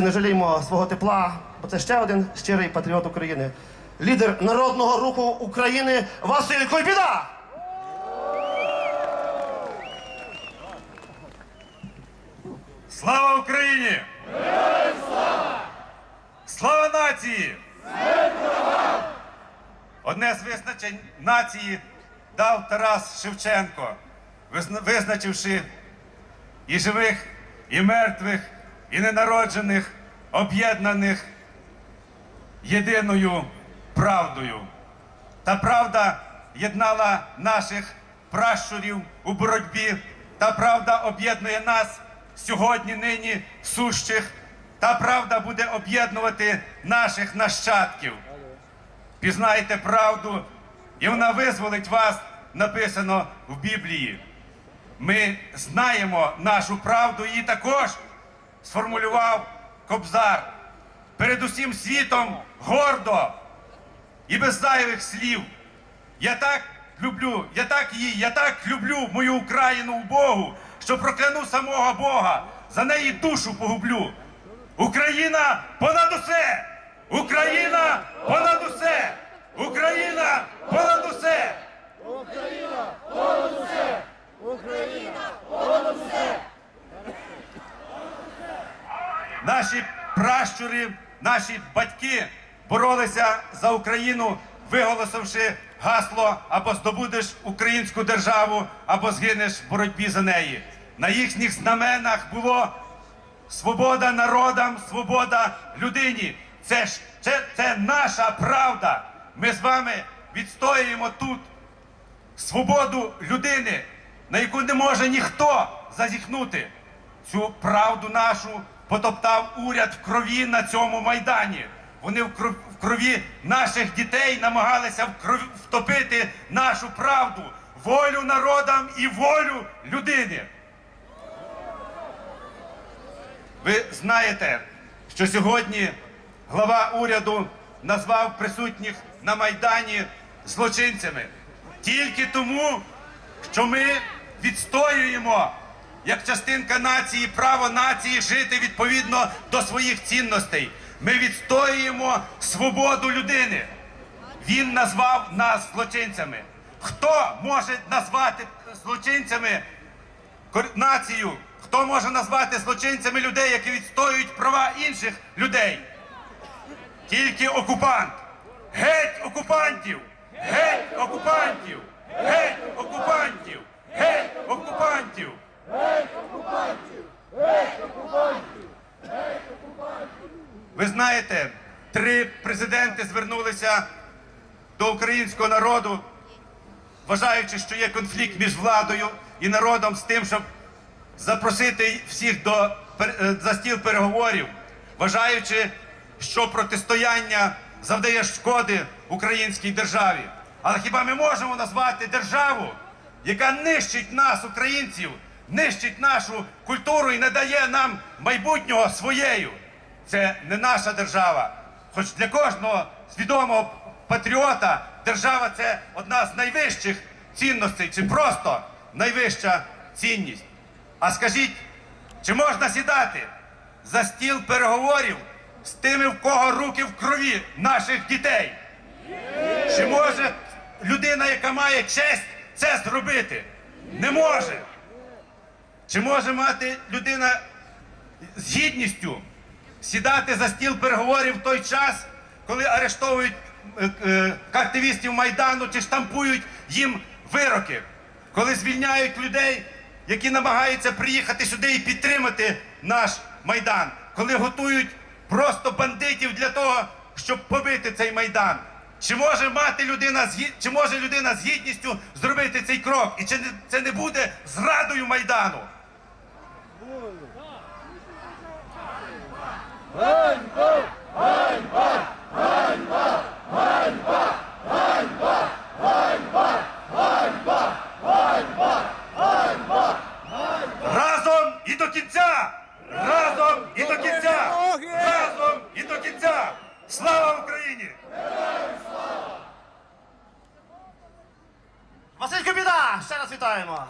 Не жаліємо свого тепла, бо це ще один щирий патріот України. Лідер народного руху України Василь Койбіда! Слава Україні! слава! Слава нації! Одне з визначень нації дав Тарас Шевченко, визначивши і живих, і мертвих, і ненароджених, об'єднаних єдиною правдою. Та правда єднала наших пращурів у боротьбі, та правда об'єднує нас сьогодні, нині сущих, та правда буде об'єднувати наших нащадків. Пізнайте правду, і вона визволить вас, написано в Біблії. Ми знаємо нашу правду, її також сформулював Кобзар. Перед усім світом гордо і без зайвих слів. Я так люблю, я так її, я так люблю мою Україну у Богу, що прокляну самого Бога, за неї душу погублю. Україна понад усе! Україна понад усе! Україна понад усе! Наші пращури, наші батьки боролися за Україну, виголосивши гасло або здобудеш українську державу, або згинеш в боротьбі за неї. На їхніх знаменах було свобода народам, свобода людині. Це ж це, це наша правда. Ми з вами відстоюємо тут свободу людини, на яку не може ніхто зазіхнути. Цю правду нашу потоптав уряд в крові на цьому майдані. Вони в крові наших дітей намагалися втопити нашу правду, волю народам і волю людини. Ви знаєте, що сьогодні глава уряду назвав присутніх на Майдані злочинцями тільки тому, що ми відстоюємо як частинка нації право нації жити відповідно до своїх цінностей. Ми відстоюємо свободу людини. Він назвав нас злочинцями. Хто може назвати злочинцями націю? Хто може назвати злочинцями людей, які відстоюють права інших людей? Тільки окупант. Геть окупантів! Геть окупантів! Геть окупантів! Геть окупантів! Ви знаєте, три президенти звернулися до українського народу, вважаючи, що є конфлікт між владою і народом з тим, щоб запросити всіх до е, за стіл переговорів, вважаючи, що протистояння завдає шкоди українській державі. Але хіба ми можемо назвати державу, яка нищить нас, українців, нищить нашу культуру і не дає нам майбутнього своєю? Це не наша держава. Хоч для кожного свідомого патріота держава це одна з найвищих цінностей, чи просто найвища цінність. А скажіть, чи можна сідати за стіл переговорів з тими, в кого руки в крові наших дітей? Чи може людина, яка має честь, це зробити? Не може. Чи може мати людина з гідністю сідати за стіл переговорів в той час, коли арештовують е, е, активістів Майдану чи штампують їм вироки, коли звільняють людей, які намагаються приїхати сюди і підтримати наш Майдан, коли готують просто бандитів для того, щоб побити цей Майдан. Чи може мати людина чи може людина з гідністю зробити цей крок? І чи це не буде зрадою Майдану? Разом і до кінця! Разом і до кінця! Разом і до кінця! Слава Україні! Василь Кобіда! Ще раз вітаємо!